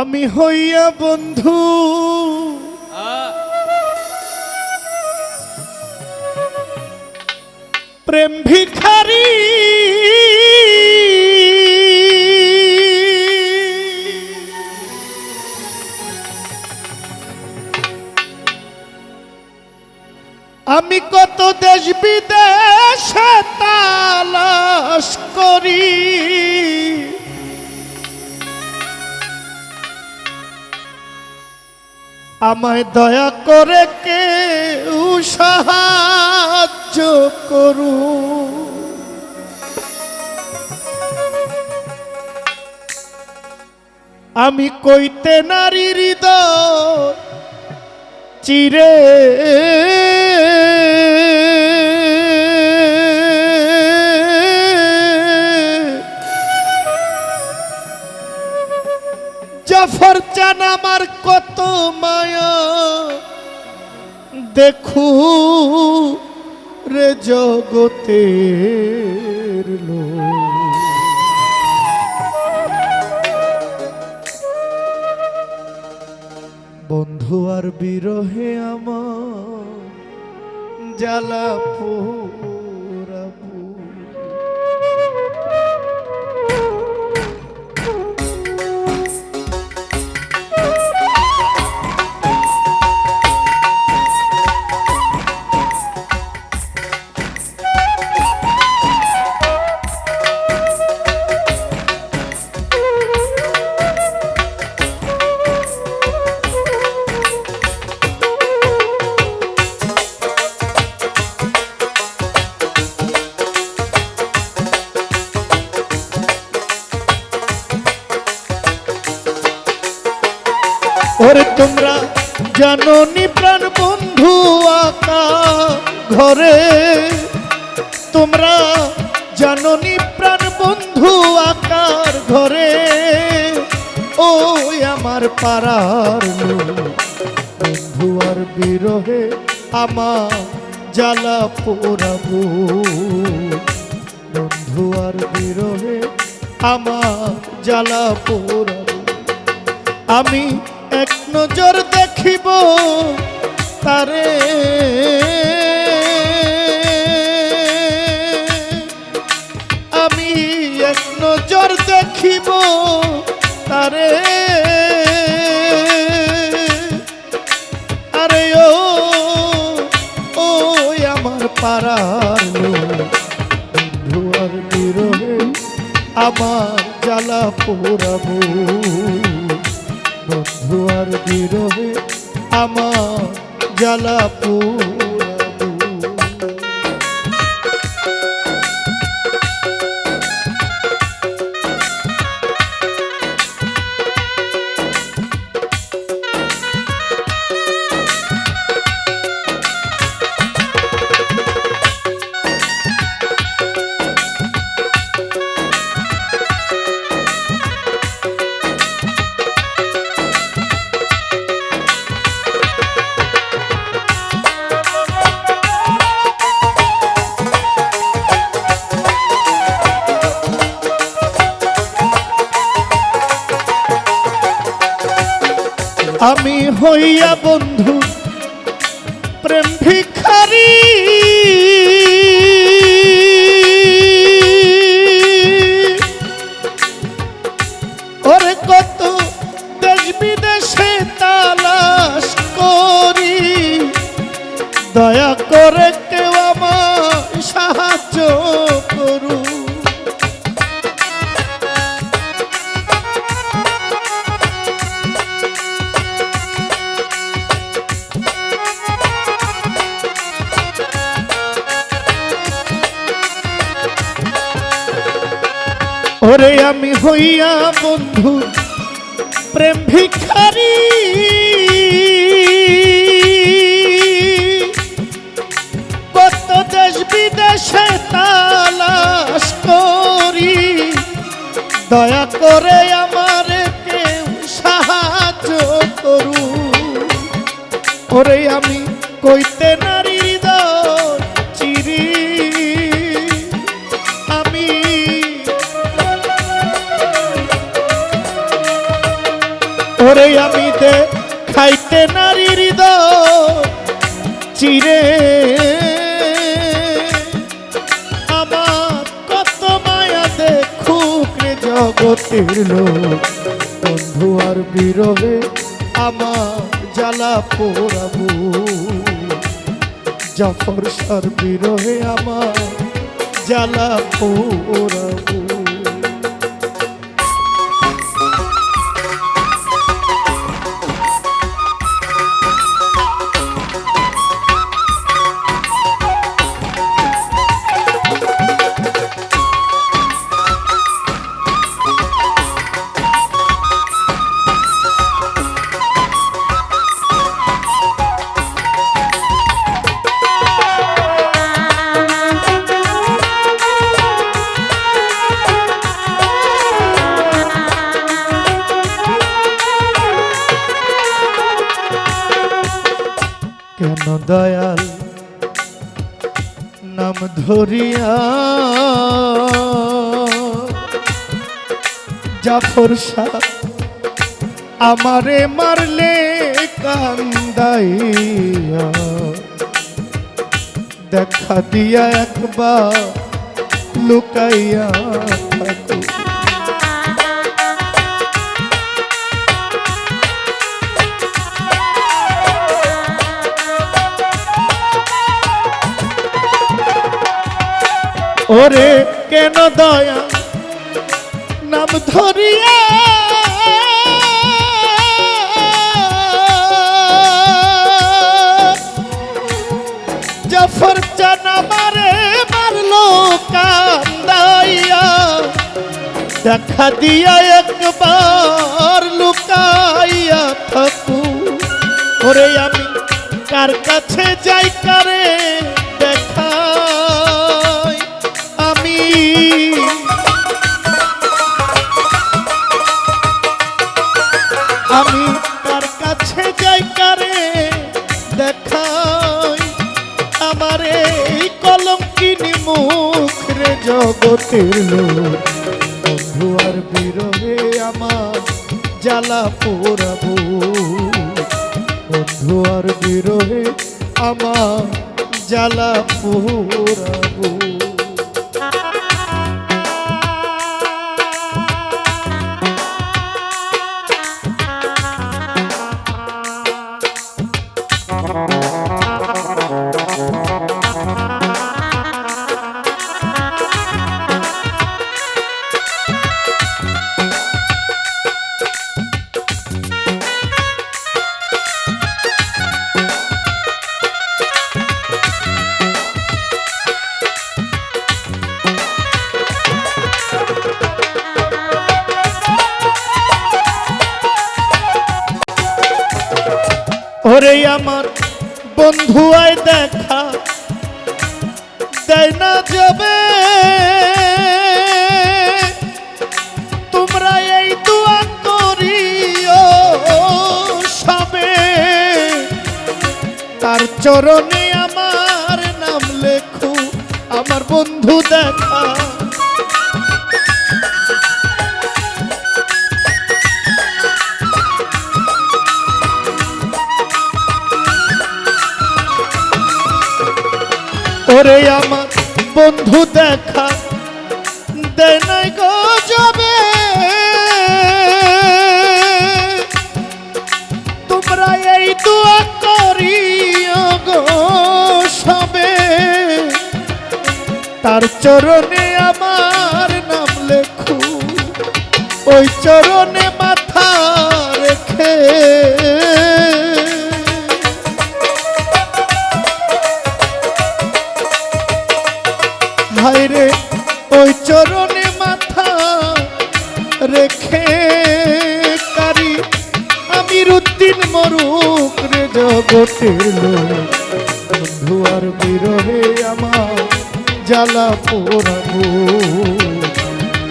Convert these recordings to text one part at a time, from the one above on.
আমি হইয়া বন্ধু। প্রেম ভিখারি। আমি কত দেশ বিদেশে তালাশ করি। আমায় দয়া করে কেউ সাহায্য করু আমি কইতে নারী হৃদয় চিরে জাফর চান আমার কত মায়া। দেখু রে জগতের লোক। বন্ধু আর বিরহে আমার জ্বালা ওরে তোমরা জানো নি প্রাণ বন্ধু আকা ঘরে। তোমরা জানো নি প্রাণ বন্ধু আকার ঘরে। ওই আমার পাড়ার। বন্ধু আর বিরহে আমার জ্বালা পোড়াবো। বন্ধু আর বিরহে আমার জ্বালা পোড়াবো। আমি এক নজর দেখিব তারে। আমি এক নজর দেখিব তারে। আরে ও ও আমার পাড়ার আর বিরহে, আমার জ্বালা পোড়াবো। আমার জ্বালা আমি হইয়া বন্ধু প্রেম ভিখারি। ওরে কত দেশ বিদেশে তালাশ করি দয়া করে ওরে আমি হইয়া বন্ধু প্রেম ভিখারি। কত দেশ বিদেশে তালাশ করি। দয়া করে আমার কেউ সাহায্য করু ওরে আমি কইতে নারী আমি দে খাইতে নারী হৃদয় চিরে। আমার কত মায়া দেখুক রে জগতের লোক। বন্ধু আর বিরহে আমার জ্বালা পোড়াবো। জাফর সার বিরহে আমার জ্বালা পোড়াবো। দয়াল নাম ধরিয়া জাফর শাহ আমারে মারলে কান্দাইয়া। দেখা দিয়া একবার লুকাইয়া ওরে কেন দয়া? নাম ধরিয়া জাফর চানা মারে মারলো কান্দাইয়া। দেখা দিয়া একবার লুকাইয়া থাকু ওরে আমি কার কাছে যাই কারে? আমি তার কাছে যাই কারে দেখাই। আমার এই কলঙ্কিনী মুখ রে জগতের লোক। বন্ধু আর বিরহে আমার জ্বালা পোড়াবো। বন্ধু আর বিরহে আমার জ্বালা পোড়াবো। আয় দেখা দেয় না যাবে। তোমরা এই দোয়া করিও সবে। তার চরণে আমার নাম লেখু, আমার বন্ধু দেখা। ওরে আমার বন্ধু দেখা দেয় গো যাবে। তোমরা এই দোয়া করিও গো সবে। তার চরণে আমার নাম লেখু। ওই চরণে ভাইরে, ওই চরণে মাথা রেখে কারি। আমির উদ্দিন মরুক রে জগতের লোক। বন্ধু আর বিরহে আমার জ্বালা পোড়াবো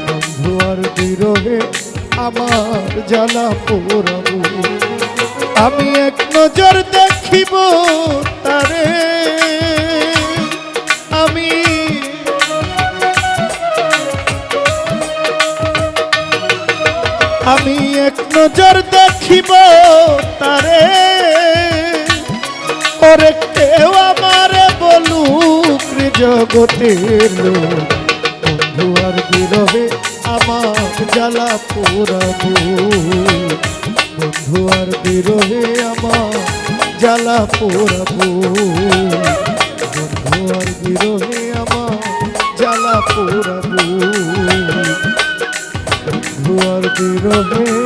বন্ধু আর বিরহে আমার জ্বালা পোড়াবো আমি এক নজর দেখিব নজর দেখিব তারে। ওরে কেউ আমারে বলুক জগতের লোক। বন্ধু আর বিরহে আমার জ্বালা পোড়াবো বন্ধু আর বিরহে আমার জ্বালা পোড়াবো বন্ধু আর বিরহে আমার জ্বালা পোড়াবো বন্ধু আর বিরহে